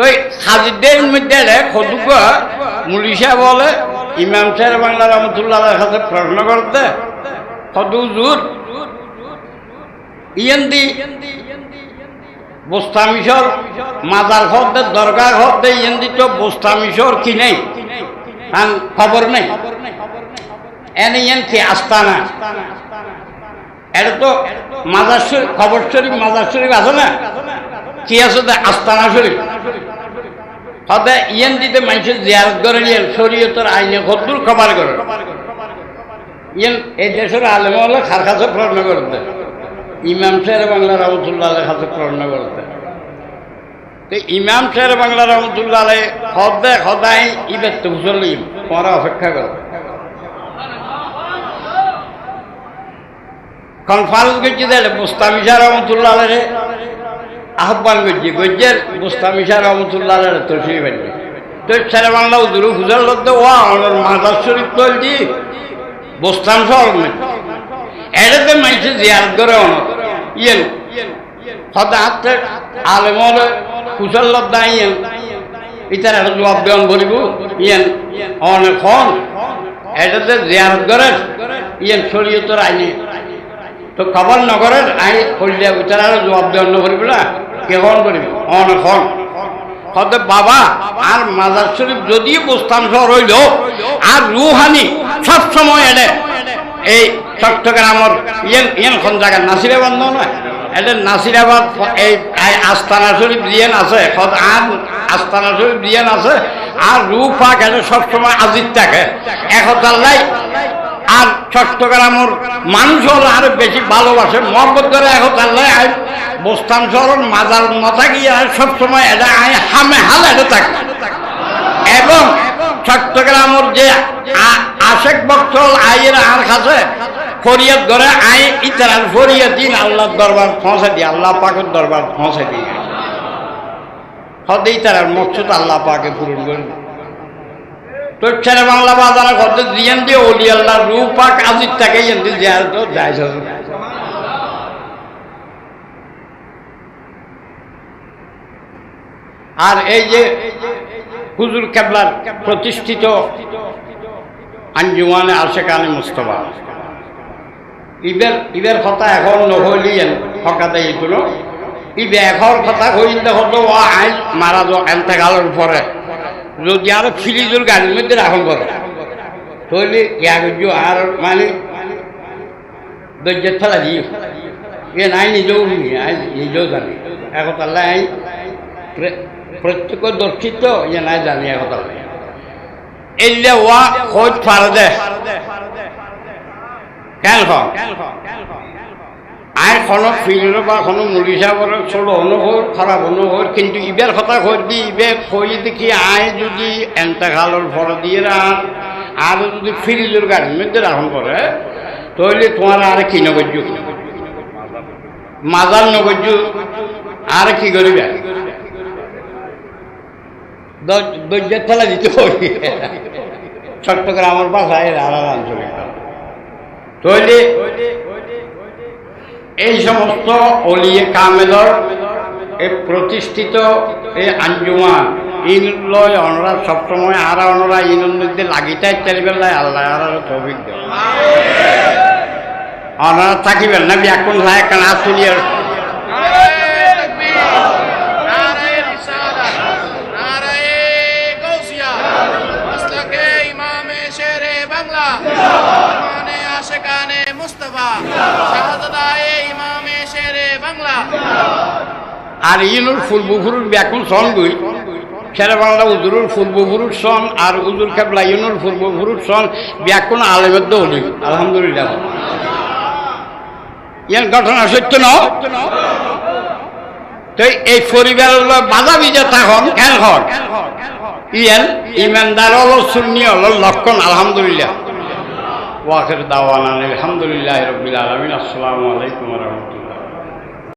তো হাজিদের মধ্যে খদুক মুলিশা বলে ইমাম সাহেব বাংলা রহমতুল্লাহ কাছে প্রশ্ন করতে। খদু জুর। ইয়েন্দি বোস্তামিশর মাজার হতে দরগা হতে ইয়েন্দি তো বোস্তামিশর কি নেই? তার খবর নেই। এনে ইয়েন কি আস্তানা। এটা তো মাজার শরীফ, খবর শরীফ, মাজার শরীফ আছে না? কি আছে আস্তানা শরীফ? হতে ইয়েন দিতে মানুষের জিয়ারত করে নিয়ে শরীয়তের আইনে কদ্দুর খবর করে। ইয়েন এই দেশের আলেম হলে খার কাছে প্রশ্ন করতে। ইমাম সাহেব বাংলা রহমতুল্লাহ কাছে প্রশ্ন করতে। তো ইমাম সাহেব বাংলা রহমতুল্লাহ হদে সদায় ইবের তো বুঝলি পরে অপেক্ষা করে। কনফারেন্স করছি দেয় মুস্তামিশা রহমতুল্লাহ আহ্বান করছি গজ্জের মুস্তামিশা রহমতুল্লাহ তসরি বাড়ি তো ছেলে বাংলা উদুরু খুঁজার লোকতে ও আমার মাদার শরীফ তৈরি। বস্তান শহর নেই এটাতে মানুষের জিয়ারত করে অনেক ইয়েন কুশল লব্দা ইয়েন। ইতার জবাব দেওয়ান বলিব, ইয়েন, অনেক হন। এটাতে জিয়ারত করে, ইয়েন শরীয়তর আইনে। তো খবর নগরের আই করলে ইতার জবাব দেওয়ান নকরিব না। কেমন করিব অনেক হন হতে বাবা, আর মাজার শরীফ যদি বুঝতাম শহর হইল, আর রুহানি সব সময় এনে এই চট্টগ্রামের ইয়েন ইয়েন নাসিরাবাদ নয় এটা নাসিরাবাদ এই আস্তানা শরীফ দিয়েন আছে আর আস্তানা শরীফ দিয়েন আছে আর রু পাক এটা সবসময় আজিত থাকে। একতাল্লাই আর চট্টগ্রামের মানুষ হল আরও বেশি ভালোবাসে। মহব্বত করে একতাল্লাই বস্তান শহর মাজার মাথা গিয়ে সবসময় এটা আই হামে হাল এটা থাকে। এবং চট্টগ্রামের যে আশেক বক্তল আইয়ের আর কাছে ফরিয়াদ করে আই ইতার ফরিয়াদ দিন আল্লাহর দরবার পৌঁছে দিই আল্লাহ পাকের দরবার পৌঁছে দিই হতেই তার মকসুদ আল্লাহ পাকে পূরণ করে তো ছেলে বাংলা বাজারে করতে দিয়েন দিয়ে অলি আল্লাহ রু পাক আজির তাকে এনতে যায় তো যায় আর এই যে হুজুর কেবলার প্রতিষ্ঠিত আঞ্জুমানে আশেকানে মুস্তফা। ইবের ইবের কথা এখন নহলিয়েন হকাতে এইগুলো ইবে এখন কথা হইল হতো ও আইন মারা যাও এন্তেকালের পরে যদি আর ফ্রিজের গাড়ির মধ্যে রাখন করে তৈলি ইয়া করছ আর মানে দৈর্যের ফেলা দিও। এ নাই নিজেও আই নিজেও জানি। এখন তাহলে আই প্রত্যেক দর্শিত ইয়ে নাই জানি তাহলে এলে ওয়া খোঁজ ফার দে কেন আই কোনো ফিল্ড বা কোনো মুলিশা বড় ছোট অনুভব খারাপ অনুভব কিন্তু ইবের কথা দি, ইবে কই দেখি আই যদি এন্তাকালের ফর দিয়ে আর আর যদি ফ্রিজের গাড়ির মধ্যে রাখন করে তাহলে তোমার আর কি নগর্য মাজার নগর্য আর কি করিবে দৈর্যের ফেলা দিতে হবে। চট্টগ্রামের বাসায় আলাদা আঞ্চলিক তৈলে এই সমস্ত অলিয়ে কামেলর এই প্রতিষ্ঠিত এই আঞ্জুমান ইন লয় অনরা সবসময় আর অনরা ইনের মধ্যে লাগিটাই তেলবেলায় আল্লাহ আর তৌফিক অনরা থাকিবেন না ব্যাকুন ভাই কান আর ইনুর ফুলবুফুরুর ব্যাকুন সন দুই ছেলে বাংলা উজুরুর ফুলবুফুরুর সন আর উজুর কেবলা ইনুর ফুলবুফুরুর সন ব্যাকুন আলেমের হলি। আলহামদুলিল্লাহ। ইয়ার ঘটনা সত্য ন? তো এই পরিবারের বাধা বিজে তখন কেন হন? ইয়ান ইমানদার হলো শূন্য হলো লক্ষণ, আলহামদুলিল্লাহ। ওয়াকের দাওয়ান আলহামদুলিল্লাহ রবিল আলমিন। আসসালামু আলাইকুম রহমতুল্লাহ।